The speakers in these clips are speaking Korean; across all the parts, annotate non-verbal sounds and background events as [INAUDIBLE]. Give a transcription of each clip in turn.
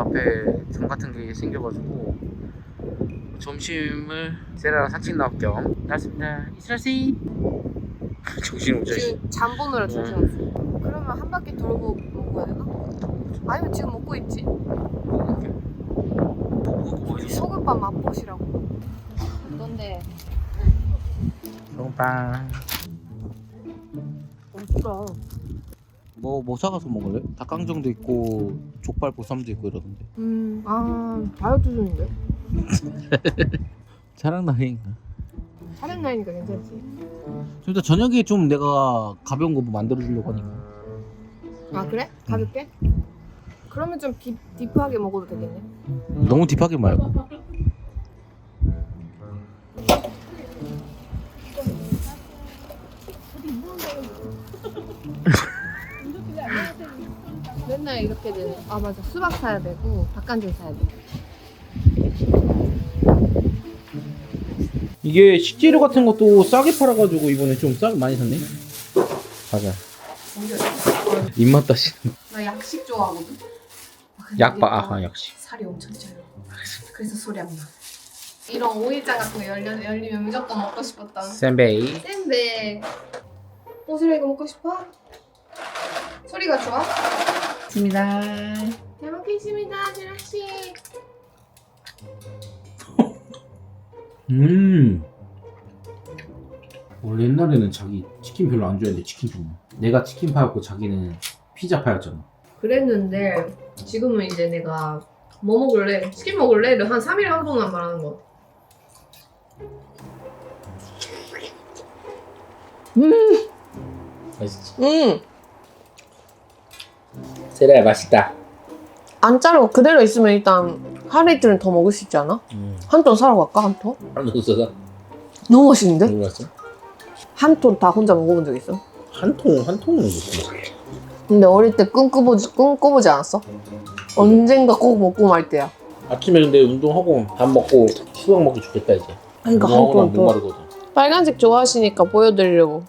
앞에 점 같은 게 생겨가지고 점심을 세라랑 산책 나올 겸 나왔습니다. 이슬아씨 정신 못 차리. 지금 잠 보느라 정신 없어. 그러면 한 바퀴 돌고 먹어야 되나? 아니면 지금 먹고 있지? 소금밥 맛보시라고. 어떤데? 소금빵. 맛있다. 뭐, 뭐 사가서 먹을래? 닭강정도 있고 족발 보쌈도 있고 이러던데. 음, 아, 다이어트 중인데? [LAUGHS] 자랑 나이인가? 촬영 나이니까 괜찮지. 좀 이따 저녁에 좀 내가 가벼운 거뭐 만들어주려고 하니까. 아, 그래? 가볍게? 그러면 좀 딥, 딥하게 먹어도 되겠네. 너무 딥하게 말고. 맨날 이렇게 되네. 아, 맞아. 수박 사야 되고, 닭간질 사야 돼. 이게 식재료 같은 것도 싸게 팔아가지고 이번에 좀 싸게 많이 샀네. 맞아. 입맛 다시는. 나 약식 좋아하거든? 약바 아하 약식. 살이 엄청 쪄요. 그래서 소리 안 나. 이런 오일장 같은 거 열려, 열리면 무조건 먹고 싶었던 센베이. 센데 오슬레 이거 먹고 싶어? 소리가 좋아? 있습니다. 잘 먹겠습니다, 지라씨. 음. 원래 옛날에는 자기 치킨 별로 안 좋아했는데 치킨 좋아. 내가 치킨 파였고 자기는 피자 파였잖아. 그랬는데 지금은 이제 내가 뭐 먹을래? 치킨 먹을래?를 한 3일에 한 번만 말하는 거. 맛있지. 음, 세라야 맛있다. 안 자르고 그대로 있으면 일단 하루 이틀은 더 먹을 수 있지 않아? 음. 한 톤 사러 갈까? 한 톤? 한 없어서 너무 맛있는데? 몰랐어? 한 톤 다 혼자 먹어본 적 있어? 한 통, 한 통은 무슨 근데 어릴 때 꿈꿔보지, 꿈꿔보지 않았어? 언젠가 꼭 먹고 말 때야. 아침에 근데 운동하고 밥 먹고 수박 먹기 좋겠다 이제. 그러니까 운동하고 한 나면 톤 더. 목마르거든. 빨간색 좋아하시니까 보여드리려고.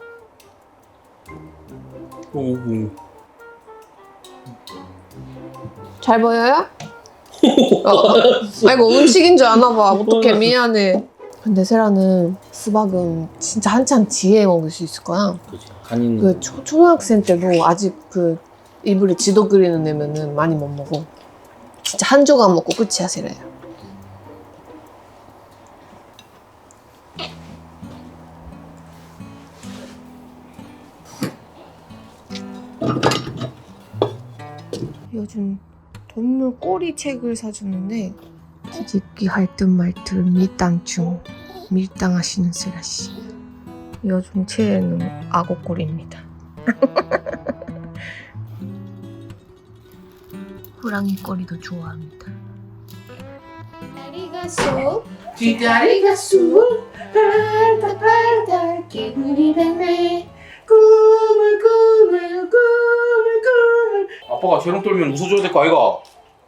음, 잘 보여요? [LAUGHS] 어. 아이고 음식인 줄 아나 봐. 어떡해 [LAUGHS] 미안해. 근데 세라는 수박은 진짜 한참 뒤에 먹을 수 있을 거야. 그지. 그 초, 초등학생 때도 아직 그 이불에 지도 그리는 애면은 많이 못 먹어. 진짜 한 조각 먹고 끝이야 세라야. 요즘 동물 꼬리 책을 사줬는데 뒤집기 할 듯 말 듯 밀당 중 밀당하시는 세라 씨. 요즘 최애는 악어 꼬리입니다. [LAUGHS] 호랑이 꼬리도 좋아합니다. 다리가 쏙 뒷다리가 쑥 발달발달 개구리 됐네 아빠가 재롱 떨면 웃어줘야 될 거 아이가?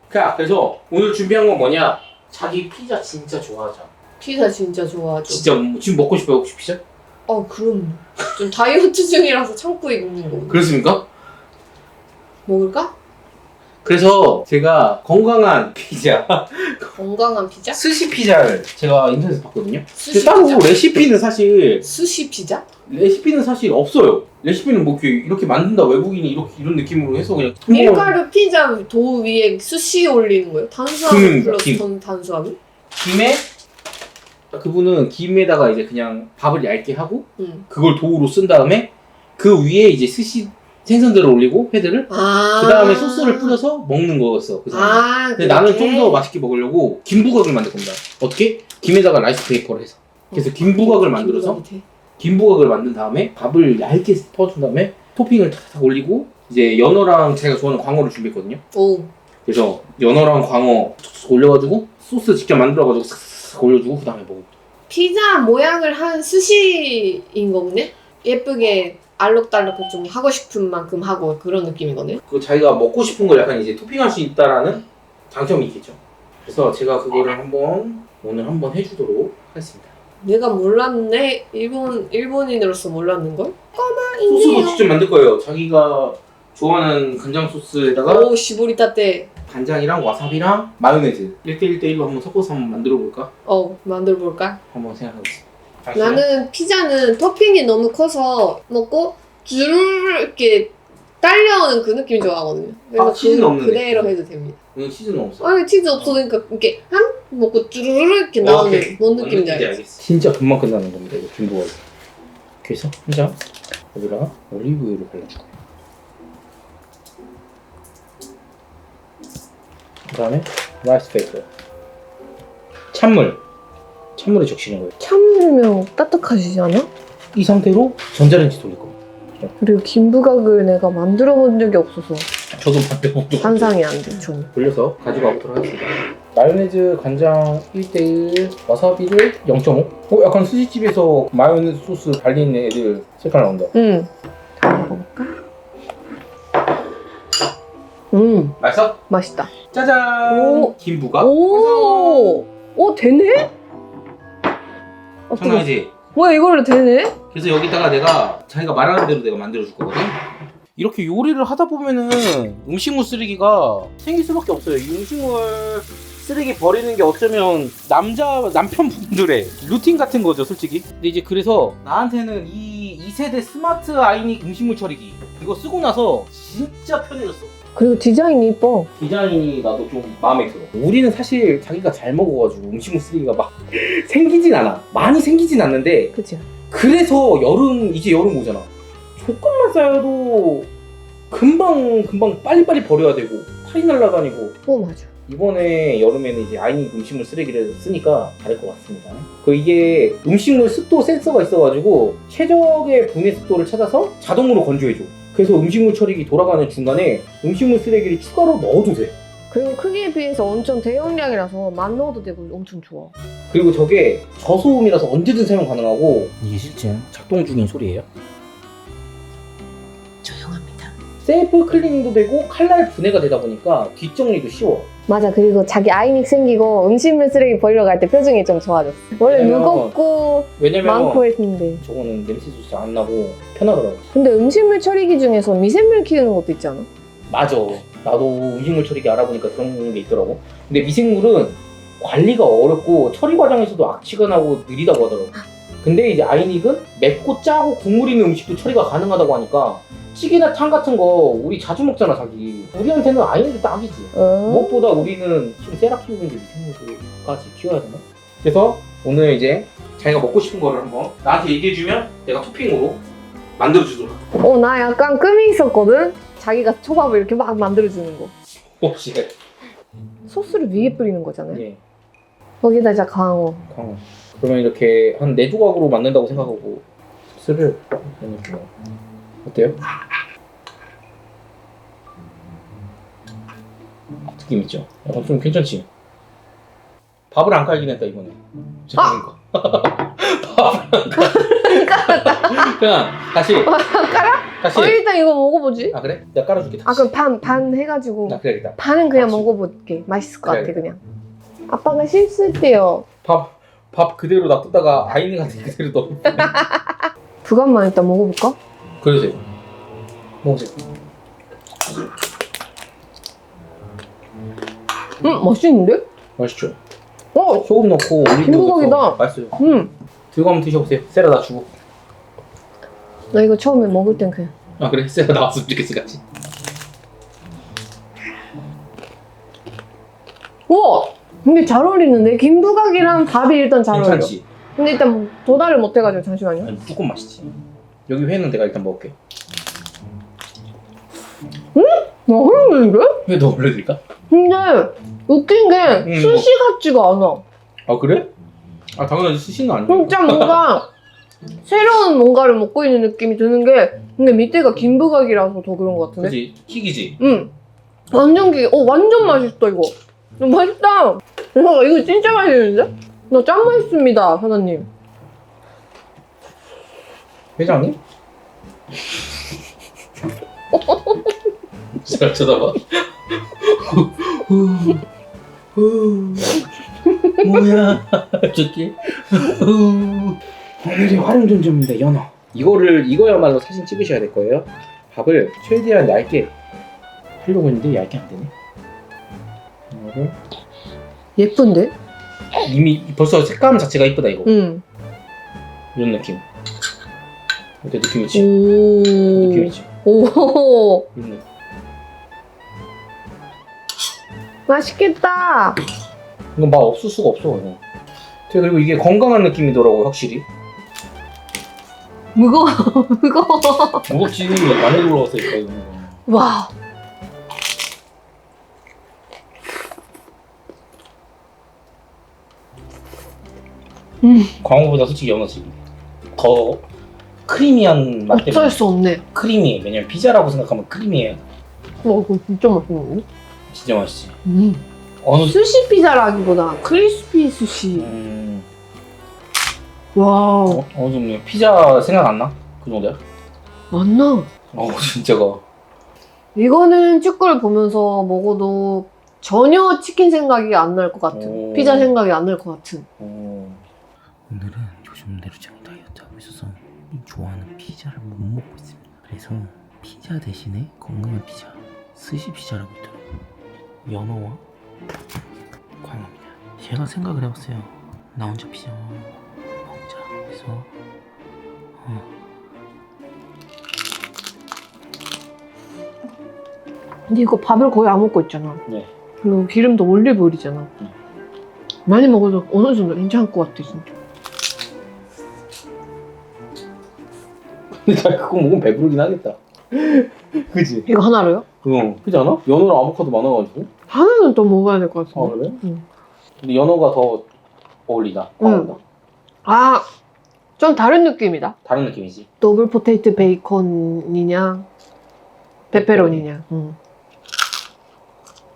그래 그래서 오늘 준비한 건 뭐냐? 자기 피자 진짜 좋아하잖아. 피자 진짜 좋아하죠. 진짜 뭐- 지금 먹고 싶어요 혹시 피자? 어 그럼 좀 다이어트 중이라서 참고 입는 거 그렇습니까? 먹을까? 그래서 제가 건강한 피자, 건강한 피자? 스시 피자를 제가 인터넷에서 봤거든요. 근데 따로 피자? 레시피는 사실 스시 피자? 레시피는 사실 없어요. 레시피는 뭐 이렇게, 이렇게 만든다 외국인이 이렇게 이런 느낌으로 해서 그냥 한 번- 밀가루 피자 도 위에 스시 올리는 거예요? 탄수화물 김, 플러스 김. 전 탄수화물? 김에 그분은 김에다가 이제 그냥 밥을 얇게 하고 응. 그걸 도우로 쓴 다음에 그 위에 이제 스시 생선들을 올리고 회들을 아. 그 다음에 소스를 뿌려서 먹는 거였어. 그 사람. 아. 근데 나는 좀 더 맛있게 먹으려고 김부각을 만들 겁니다. 어떻게? 김에다가 라이스 페이퍼를 해서. 그래서 김부각을 만들어서 김부각을 만든 다음에 밥을 얇게 퍼준 다음에 토핑을 탁탁 올리고 이제 연어랑 제가 좋아하는 광어를 준비했거든요. 오. 그래서 연어랑 광어 올려가지고 소스 직접 만들어가지고 싹싹 올려주고 그 다음에 먹어. 피자 모양을 한 스시인 거네? 예쁘게 알록달록 좀 하고 싶은 만큼 하고 그런 느낌이거든요. 그 자기가 먹고 싶은 걸 약간 이제 토핑할 수 있다라는 장점이 있겠죠. 그래서 제가 그거를 한번 오늘 한번 해주도록 하겠습니다. 내가 몰랐네. 일본 일본인으로서 몰랐는 걸? 소스도 직접 만들 거예요. 자기가 좋아하는 간장 소스에다가 오 시보리타 때 간장이랑 와사비랑 마요네즈 1대1대1로 한번 섞어서 한번 만들어 볼까? 어 만들어 볼까? 한번 생각해보겠습 나는 피자는 토핑이 너무 커서 먹고 주르르 이렇게 딸려오는 그 느낌 좋아하거든요. 그래서 아, 치즈는 그, 없는데. 그대로 해도 됩니다. 이건 치즈는 없어 아니 치즈 없어지니까 이렇게 한 먹고 주르르 이렇게 나오는 오케이. 뭔뭔 느낌인지? 알겠어 진짜 금방 끝나는 겁니다 이거 김부가 그래서 한장 여기다가 올리브유를 발라줄 거예요 그 다음에 라이스 페이퍼 찬물 찬물에 적시는 거예요 참으면 따뜻하시지 않아? 이 상태로 전자레인지 돌릴 거예요 그리고 김부각을 내가 만들어 본 적이 없어서 저도 만들어본 적 환상이 안 돼, 저는. 돌려서 가지고 와보도록 하겠습니다 마요네즈 간장 1대1 와사비를 0.5 어? 약간 스시집에서 마요네즈 소스 발린 애들 색깔 나온다 응. 다 먹어볼까? 음, 맛있어? 맛있다. 짜잔! 오. 김부각 오! 오, 되네? 어. 장난이지? 뭐야, 이걸로 되네? 그래서 여기다가 내가 자기가 말하는 대로 내가 만들어 줄 거거든? 이렇게 요리를 하다 보면은 음식물 쓰레기가 생길 수밖에 없어요. 이 음식물 쓰레기 버리는 게 어쩌면 남자 남편분들의 루틴 같은 거죠, 솔직히. 근데 이제 그래서 나한테는 이 2세대 스마트 아이닉 음식물 처리기 이거 쓰고 나서 진짜 편해졌어. 그리고 디자인이 이뻐. 디자인이 나도 좀 마음에 들어. 우리는 사실 자기가 잘 먹어가지고 음식물 쓰레기가 막 [LAUGHS] 생기진 않아. 많이 생기진 않는데 그치? 그래서 여름 이제 여름 오잖아. 조금만 쌓여도 금방 금방 빨리빨리 버려야 되고 탈이 날라다니고 어, 맞아. 이번에 여름에는 이제 아이닉 음식물 쓰레기를 쓰니까 다를 것 같습니다. 그 이게 음식물 습도 센서가 있어가지고 최적의 분해 습도를 찾아서 자동으로 건조해줘. 그래서 음식물 처리기 돌아가는 중간에 음식물 쓰레기를 추가로 넣어도 돼. 그리고 크기에 비해서 엄청 대용량이라서 만 넣어도 되고 엄청 좋아. 그리고 저게 저소음이라서 언제든 사용 가능하고 이게 실제 작동 중인 소리예요. 조용합니다. 셀프 클리닝도 되고 칼날 분해가 되다 보니까 뒷정리도 쉬워. 맞아. 그리고 자기 아이닉 생기고 음식물 쓰레기 버리러 갈 때 표정이 좀 좋아졌어. 원래 왜냐면- 무겁고 왜냐면 많고 했는데. 저거는 냄새도 진짜 안 나고 편하더라고. 근데 음식물 처리기 중에서 미생물 키우는 것도 있잖아. 맞아. 나도 음식물 처리기 알아보니까 그런 게 있더라고. 근데 미생물은 관리가 어렵고 처리 과정에서도 악취가 나고 느리다고 하더라고. 근데 이제 아이닉은 맵고 짜고 국물 있는 음식도 처리가 가능하다고 하니까 찌개나 탕 같은 거 우리 자주 먹잖아 자기. 우리한테는 아이닉이 딱이지. 어? 무엇보다 우리는 지금 세라 키우는데 미생물까지 키워야 되나? 그래서 오늘 이제 자기가 먹고 싶은 거를 한번 나한테 얘기해주면 내가 토핑으로 만들어주도록 할게. 어, 나 약간 꿈이 있었거든? 자기가 초밥을 이렇게 막 만들어주는 거. 혹시 소스를 위에 뿌리는 거잖아요. 예, 거기다 이제 강어. 광어. 그러면 이렇게 한 네 조각으로 만든다고 생각하고 소스를 넣어줄게요. 어때요? 느낌 있죠? 약간 좀 괜찮지? 밥을 안 깔긴 했다 이번에. 생각해보니까. [LAUGHS] 밥을 안 깔. 그냥 다시 깔아? 다시. 어, 일단 이거 먹어보지. 아 그래? 내가 깔아줄게. 아, 그럼 반, 반 해가지고. 나 그래야겠다. 반은 그냥 같이. 먹어볼게. 맛있을 것 그래. 같아, 그냥. 아빠가 실수했대요. 밥, 밥 그대로 놔뒀다가 아이님한테 그대로 넣어. [LAUGHS] 부간만 일단 먹어볼까? 그러세요. 먹으세요. 음, 맛있는데? 맛있죠? 어, 소금 넣고 올리브 김부각이다. 넣어서 맛있어요. 음. 들고 한번 드셔보세요. 세라다 주고. 나 이거 처음에 먹을 땐 그냥. 아 그래? [LAUGHS] 세라 나왔으면 좋겠어 같이. 우와! 근데 잘 어울리는데? 김부각이랑 밥이 일단 잘 어울려. 괜찮지? 근데 일단 도달을 못해가지고 잠시만요. 아니 무조건 맛있지. 여기 회는 내가 일단 먹을게. 맛있는데? 회더 올려드릴까? 근데 웃긴 게 음, 스시 같지가 않아. 아 그래? 아 당연하지 스시는 아니고. 진짜 뭔가 [LAUGHS] 새로운 뭔가를 먹고 있는 느낌이 드는 게 근데 밑에가 김부각이라서 더 그런 것 같은데? 그지? 킥이지? 응. 완전 기, 어 완전 맛있다 이거. 음, 맛있다. 야, 이거 진짜 맛있는데? 나 짱 맛있습니다 사장님. 회장님? [LAUGHS] 잘 쳐다봐. 후, 후, [LAUGHS] 뭐야, 저기. 오늘의 활용 존재입니다, 연어. 이거를 이거야말로 사진 찍으셔야 될 거예요. 밥을 최대한 얇게 하려고 했는데 얇게 안 되네. 그리고 예쁜데? 이미 벌써 색감 자체가 이쁘다 이거. 응. 이런 느낌. 어때 느낌 있지? 오. 느낌 있지? 오. 이런 느낌. 맛있겠다. 이건 맛 없을 수가 없어 그냥. 그리고 이게 건강한 느낌이더라고 확실히. 무거워. [LAUGHS] 무거워. 무겁지 많이 올라왔어 이거. 이거. 와. 음. 광어보다 솔직히 연어지. 더 크리미한 맛 어쩔 때문에 수 없네. 크리미해. 왜냐면 피자라고 생각하면 크리미해. 와, 이거 진짜 맛있는데? 진짜 맛있지. 음. 어느 스시 피자라기보다 크리스피 스시. 음, 와. 어, 어느 정도 피자 생각 안 나? 그 정도야? 맞나? 어 [LAUGHS] 진짜가. 이거는 축구를 보면서 먹어도 전혀 치킨 생각이 안 날 것 같은. 오. 피자 생각이 안 날 것 같은. 어. 오늘은 요즘 내로장 다이어트 하고 있어서 좋아하는 피자를 못 먹고 있습니다. 그래서 피자 대신에 건강한 피자, 스시 피자라고 있더라고요. 연어와 광어입니다. 제가 생각을 해봤어요. 나 혼자 피자. 그래서 어. 근데 이거 밥을 거의 안 먹고 있잖아. 네. 그리고 기름도 올리브 오일이잖아. 음. 많이 먹어도 어느 정도 괜찮을 것 같아, 진짜. 근데 나 그거 먹으면 배부르긴 하겠다. [LAUGHS] 그지? 이거 하나로요? 응. 그지 않아? 연어랑 아보카도 많아가지고. 하나는 또 먹어야 될것아 같은데. 그래? 응. 근데 연어가 더 어울리다. 응. 아, 좀 다른 느낌이다. 다른 느낌이지. 더블 포테이토 베이컨이냐, 페페로니냐. 응.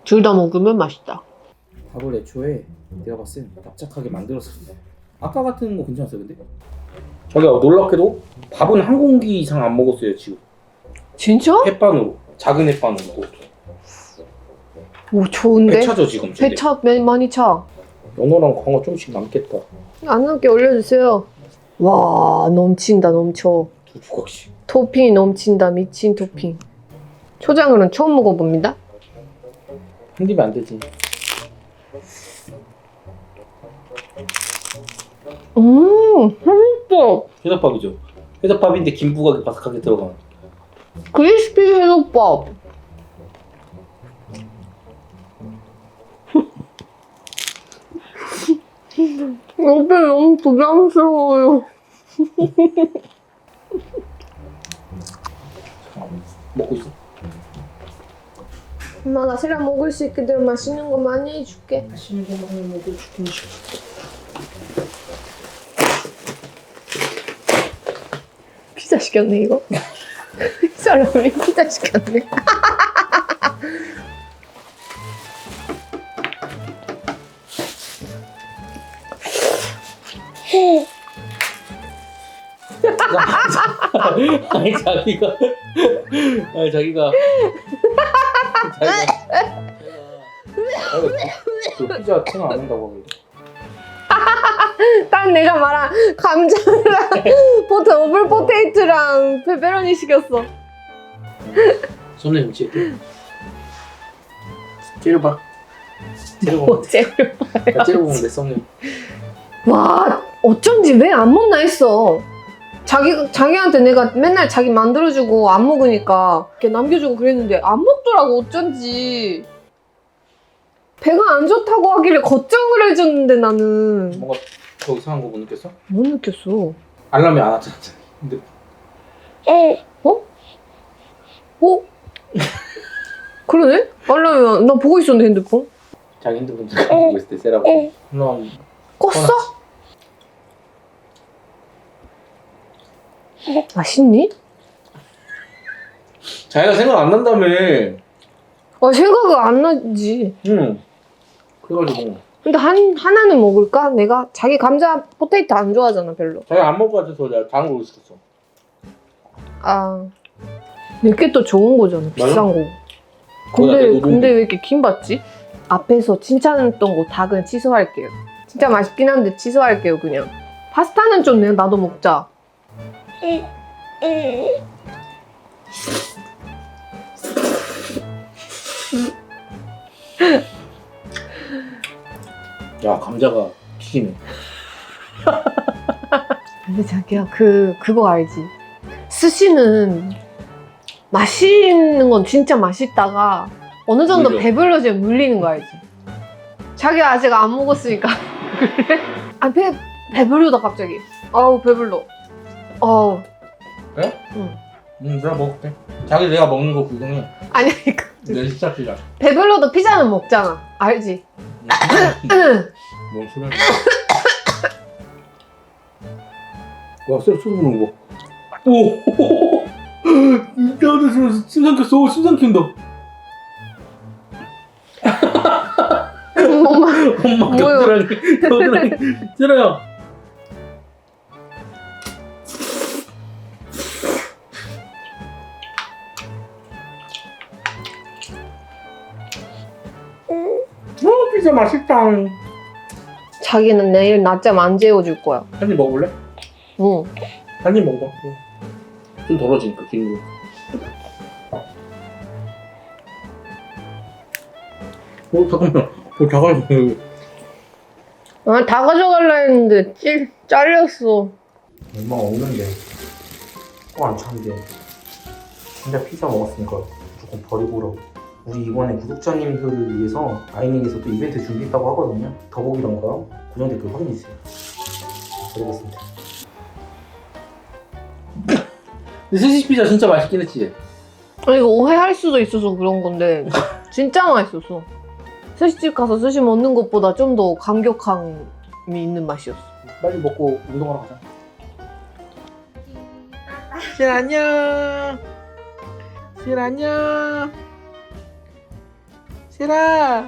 둘다 먹으면 맛있다. 밥을 애초에 내가 봤을 때 납작하게 만들었었는데 아까 같은 거 괜찮았어요 근데? 저희가 놀랍게도 밥은 한 공기 이상 안 먹었어요 지금 진짜? 햇반으로 작은 햇반으로 오, 좋은데? 배 차죠 지금. 배차 많이 차. 연어랑 광어 좀씩 남겠다 안 남게 올려주세요. 와, 넘친다, 넘쳐. 두 조각씩 토핑이 넘친다, 미친 토핑. 초장으로는 처음 먹어봅니다. 한 입에 안 되지 음, 맛있어. 회덮밥이죠 회덮밥인데 김부각이 바삭하게 들어간 크리스피 회덮밥. 옆에 너무 부담스러워요. 먹고 있어 엄마가 세라 먹을 수 있게 되면 맛있는 거 많이 해줄게. 맛있는 거 많이 먹어줄게 피자 시켰네 이거. [LAUGHS] 사람이 피자 시켰네. [LAUGHS] [LAUGHS] 아니 자기가 아니 자기가 자기가 그 피자 생각 안 하고 딱 내가 말한 감자랑 [LAUGHS] 포트 오블 포테이트랑 페페로니 시켰어. 손에 찌 찌려봐 찌려봐 어째? 찌려보면 내 썸네일 와 어쩐지 왜 안 먹나 했어. 자기 자기한테 내가 맨날 자기 만들어주고 안 먹으니까 이렇게 남겨주고 그랬는데 안 먹더라고 어쩐지. 배가 안 좋다고 하길래 걱정을 해줬는데 나는 뭔가 더 이상한 거 못 느꼈어? 못 느꼈어. 알람이 안 왔잖아 근데 어? 어? [LAUGHS] 그러네? 알람이 나 보고 있었는데 핸드폰. 자기 핸드폰 보고 있을 때 세라고 그럼 껐어? 맛있니? 자기가 생각 안 난다며 아 생각은 안 나지. 응 그래가지고 근데 한 하나는 먹을까? 내가 자기 감자 포테이토 안 좋아하잖아 별로. 자기가 안 먹을 것 같아서 내가 다른 걸로 시켰어 아 내게 또 좋은 거잖아 비싼 거. 내 근데 노동비. 근데 왜 이렇게 긴 받지? 앞에서 칭찬했던 거다 그냥 취소할게요. 진짜 맛있긴 한데 취소할게요 그냥. 파스타는 좀 내가 나도 먹자. 야 감자가 튀기네. [LAUGHS] 근데 자기야 그 그거 알지? 스시는 맛있는 건 진짜 맛있다가 어느 정도 물려. 배불러지면 물리는 거 알지? 자기 아직 안 먹었으니까 [LAUGHS] 그래? 아 배 배불러다 갑자기. 아우 배불러. 아우 응, 내가 먹을게. 자기 내가 먹는 거 구경해. 아니 그러니까 내 식사 시작. 배불러도 피자는 먹잖아. 알지? 뭔 소리야? [COUGHS] 와, 쎄, 소스 부는 거. 오, 진짜 나 심장 켰어. 심장 킨다. 엄마 엄마 뭐요? 겨드랑이, 겨드랑이. 싫어요. 맛있다. 자기는 내일 낮잠 안 재워줄 거야. 한 입 먹을래? 응. 한 입 먹어봐. 좀 덜어지니까 기름이. 어 잠깐만. 어 잠깐만. 아, 다 가져갈라 했는데 찔 잘렸어. 얼마 없는데. 또안 찬데. 혼자 피자 먹었으니까 조금 버리고 오라고. 우리 이번에 구독자님들을 위해서 아이닝에서 또 이벤트 준비했다고 하거든요. 더보기란가 고정 댓글 확인해주세요. 드리겠습니다. 스시 피자 진짜 맛있긴 했지? 아, 이거 오해할 수도 있어서 그런 건데 [LAUGHS] 진짜 맛있었어. 스시집 가서 스시 먹는 것보다 좀 더 감격함이 있는 맛이었어. 빨리 먹고 운동하러 가자. 실 안녕. 실 안녕. 실아.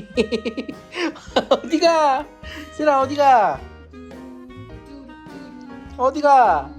[LAUGHS] 어디가? 실아 어디가? 어디가?